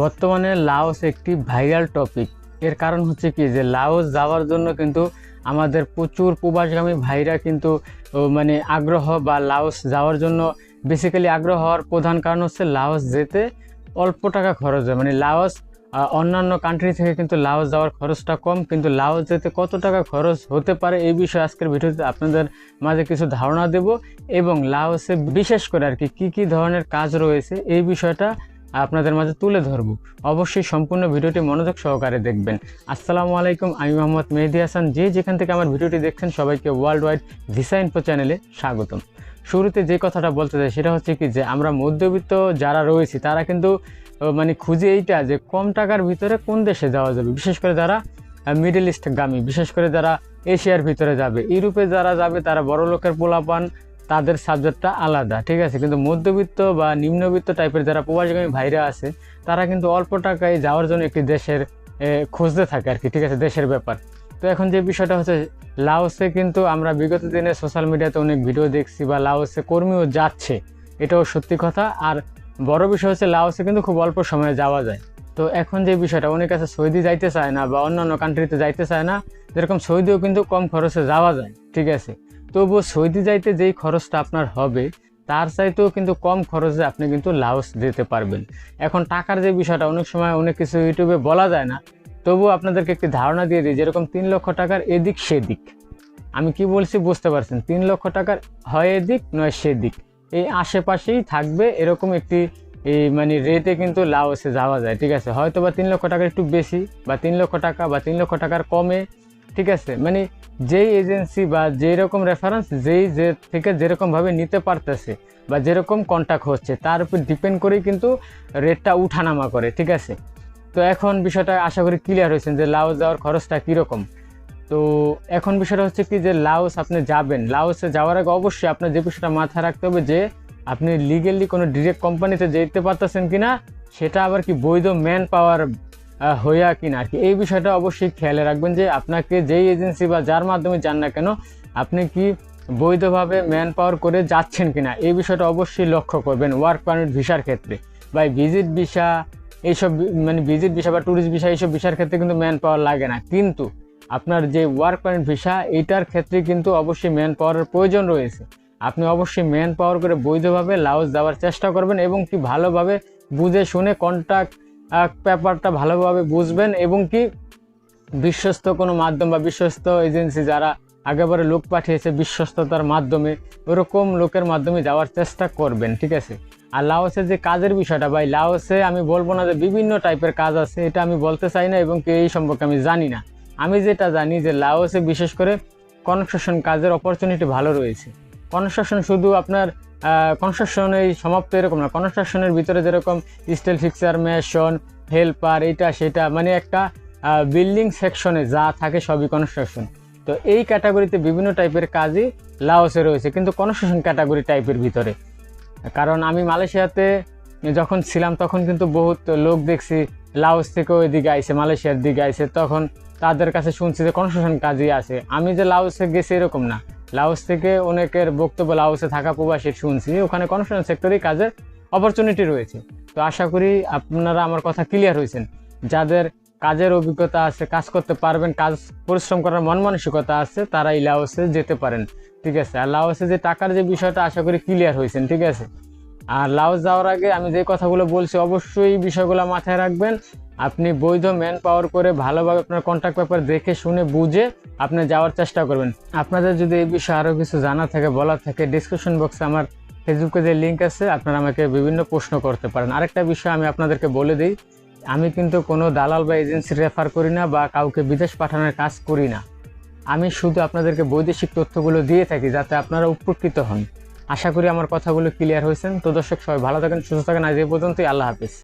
বর্তমানে লাওস একটি viral topic এর কারণ হচ্ছে কি যে লাওস যাওয়ার জন্য কিন্তু আমাদের প্রচুর প্রবাসগামী ভাইরা কিন্তু মানে আগ্রহ বা লাওস যাওয়ার জন্য বেসিক্যালি আগ্রহ হওয়ার প্রধান কারণ হচ্ছে লাওস যেতে অল্প টাকা খরচ হয়। মানে লাওস অন্যান্য কান্ট্রি থেকে কিন্তু লাওস যাওয়ার খরচটা কম, কিন্তু লাওস যেতে কত টাকা খরচ হতে পারে এই বিষয়ে আজকের ভিডিওতে আপনাদের মাঝে কিছু ধারণা দেব এবং লাওসে বিশেষ করে আর কি কী কী ধরনের কাজ রয়েছে এই বিষয়টা আপনাদের মাঝে তুলে ধরব। অবশ্যই সম্পূর্ণ ভিডিওটি মনোযোগ সহকারে দেখবেন। আসসালামু আলাইকুম, আমি মোহাম্মদ মেহেদি হাসান। যে যেখান থেকে আমার ভিডিওটি দেখছেন, সবাইকে ওয়ার্ল্ড ওয়াইড ভিসা ইনফো চ্যানেলে স্বাগতম। শুরুতে যে কথাটা বলতে চাই, সেটা হচ্ছে কি যে, আমরা মধ্যবিত্ত যারা রয়েছি, তারা কিন্তু মানে খুঁজে এইটা যে কম টাকার ভিতরে কোন দেশে যাওয়া যাবে। বিশেষ করে যারা মিডল ইস্টগামী বিশেষ করে যারা এশিয়ার ভিতরে যাবে। ইউরোপে যারা যাবে, তারা বড় লোকের পোলাপান তাদের সাবজেক্টটা আলাদা, ঠিক আছে? কিন্তু মধ্যবিত্ত বা নিম্নবিত্ত টাইপের যারা প্রবাসগামী ভাইরা আছে, তারা কিন্তু অল্প টাকায় যাওয়ার জন্য একটি দেশের খুঁজতে থাকে আর কি ঠিক আছে? দেশের ব্যাপার। তো এখন যে বিষয়টা হচ্ছে, লাওসে কিন্তু আমরা বিগত দিনে সোশ্যাল মিডিয়াতে অনেক ভিডিও দেখছি বা লাওসে কর্মীও যাচ্ছে। এটাও সত্যি কথা। আর বড় বিষয় হচ্ছে, লাওসে কিন্তু খুব অল্প সময়ে যাওয়া যায়। তো এখন যে বিষয়টা, অনেক আছে সৌদি যাইতে চায় না বা অন্যান্য কান্ট্রিতে যাইতে চায় না, যেরকম সৌদিও কিন্তু কম খরচে যাওয়া যায়, ঠিক আছে? তবুও সৌদি যাইতে যেই খরচটা আপনার হবে, তার চাইতেও কিন্তু কম খরচে আপনি কিন্তু লাওস যেতে পারবেন। এখন টাকার যে বিষয়টা, অনেক সময় অনেক কিছু ইউটিউবে বলা যায় না, তবুও আপনাদেরকে একটি ধারণা দিয়ে দিই, যেরকম তিন লক্ষ টাকার এদিক সেদিক। আমি কি বলছি বুঝতে পারছেন, তিন লক্ষ টাকার হয় এদিক নয় সেদিক। এই আশেপাশেই থাকবে এরকম একটি, এই মানে রেটে কিন্তু লাওসে যাওয়া যায়, ঠিক আছে? হয়তো বা তিন লক্ষ টাকার একটু বেশি, বা তিন লক্ষ টাকা, বা তিন লক্ষ টাকার কমে, ঠিক আছে? মানে যেই এজেন্সি বা যেই রকম রেফারেন্স যেই যে থেকে যেরকমভাবে নিতে পারতেছে বা যেরকম কন্ট্যাক্ট হচ্ছে, তার উপর ডিপেন্ড করেই কিন্তু রেটটা উঠানামা করে, ঠিক আছে? তো এখন বিষয়টা আশা করি ক্লিয়ার হয়েছেন যে লাওস যাওয়ার খরচটা কীরকম? তো এখন বিষয়টা হচ্ছে কি যে লাউস আপনি যাবেন, লাউসে যাওয়ার আগে অবশ্যই আপনার যে বিষয়টা মাথায় রাখতে হবে যে আপনি লিগেলি কোনো ডিরেক্ট কোম্পানিতে যেতে পারতেছেন কিনা, সেটা আবার কি বৈধ ম্যান পাওয়ার হইয়া কিনা কি। এই বিষয়টা অবশ্যই খেয়ালে রাখবেন যে আপনাকে যেই এজেন্সি বা যার মাধ্যমে যান না কেন, আপনি কি বৈধভাবে ম্যান পাওয়ার করে যাচ্ছেন কিনা, এই বিষয়টা অবশ্যই লক্ষ্য করবেন ওয়ার্ক পারমিট ভিসার ক্ষেত্রে। বা ভিজিট ভিসা এইসব মানে ভিজিট ভিসা বা ট্যুরিস্ট ভিসা এইসব ভিসার ক্ষেত্রে কিন্তু ম্যান পাওয়ার লাগে না। কিন্তু আপনার যে ওয়ার্ক পারমিট ভিসা, এইটার ক্ষেত্রে কিন্তু অবশ্যই ম্যান পাওয়ারের প্রয়োজন রয়েছে। আপনি অবশ্যই ম্যান পাওয়ার করে বৈধভাবে লাউজ দেওয়ার চেষ্টা করবেন এবং কি ভালোভাবে বুঝে শুনে কন্ট্যাক্ট পেপারটা ভালোভাবে বুঝবেন এবং কি বিশ্বস্ত কোনো মাধ্যম বা বিশ্বস্ত এজেন্সি যারা আগেবারে লোক পাঠিয়েছে বিশ্বস্ততার মাধ্যমে, ওরকম লোকের মাধ্যমে যাওয়ার চেষ্টা করবেন, ঠিক আছে? আর লাওসের যে কাজের বিষয়টা, ভাই, লাওসে আমি বলব না যে বিভিন্ন টাইপের কাজ আছে, এটা আমি বলতে চাই না এবং কি এই সম্পর্কে আমি জানি না। আমি যেটা জানি যে লাওসে বিশেষ করে কনস্ট্রাকশন কাজের অপরচুনিটি ভালো রয়েছে। কনস্ট্রাকশন শুধু আপনার কনস্ট্রাকশন এই সমাপ্ত এরকম না। কনস্ট্রাকশনের ভিতরে যেরকম স্টিল ফিক্সার মেশন হেল্পার এটা, সেটা মানে একটা বিল্ডিং সেকশনে যা থাকে সবই কনস্ট্রাকশন তো এই ক্যাটাগরিতে বিভিন্ন টাইপের কাজই লাওসে রয়েছে, কিন্তু কনস্ট্রাকশন ক্যাটাগরি টাইপের ভিতরে। কারণ আমি মালয়েশিয়াতে যখন ছিলাম, তখন কিন্তু বহুত লোক দেখছি লাওস থেকেও এদিকে আইসে, মালয়েশিয়ার দিকে আইসে, তখন তাদের কাছে শুনছি যে কনস্ট্রাকশন কাজই আছে। আমি যে লাওসে গেছি এরকম না। লাওস থেকে অনেকের বক্তব্য লাওসে থাকা প্রবাসী শুনছি। ওখানে কনস্ট্রাকশন সেক্টরেই কাজের অপরচুনিটি রয়েছে। তো আশা করি আপনারা আমার কথা ক্লিয়ার হয়েছেন। যাদের কাজের অভিজ্ঞতা আছে, কাজ করতে পারবেন, কাজ পরিশ্রম করার মন মানসিকতা আছে তারা এই লাওসে যেতে পারেন। ঠিক আছে? আর লাওসে যে টাকার যে বিষয়টা আশা করি ক্লিয়ার হয়েছেন, ঠিক আছে? আর লাওস যাওয়ার আগে আমি যে কথাগুলো বলছি, অবশ্যই এই বিষয়গুলো মাথায় রাখবেন। আপনি বৈধ ম্যান পাওয়ার করে ভালোভাবে আপনার কন্ট্যাক্ট পেপার দেখে শুনে বুঝে আপনি যাওয়ার চেষ্টা করবেন। আপনাদের যদি এই বিষয়ে আরও কিছু জানা থাকে, বলার থাকে ডিসক্রিপশন বক্সে আমার ফেসবুকে যে লিঙ্ক আছে, আপনারা আমাকে বিভিন্ন প্রশ্ন করতে পারেন। আরেকটা বিষয় আমি আপনাদেরকে বলে দিই, আমি কিন্তু কোনো দালাল বা এজেন্সি রেফার করি না বা কাউকে বিদেশ পাঠানোর কাজ করি না। আমি শুধু আপনাদেরকে বৈদেশিক তথ্যগুলো দিয়ে থাকি যাতে আপনারা উপকৃত হন। আশা করি আমার কথাগুলো ক্লিয়ার হয়েছেন তো দর্শক, সবাই ভালো থাকেন, সুস্থ থাকেন। আজ এই পর্যন্তই। আল্লাহ হাফিজ।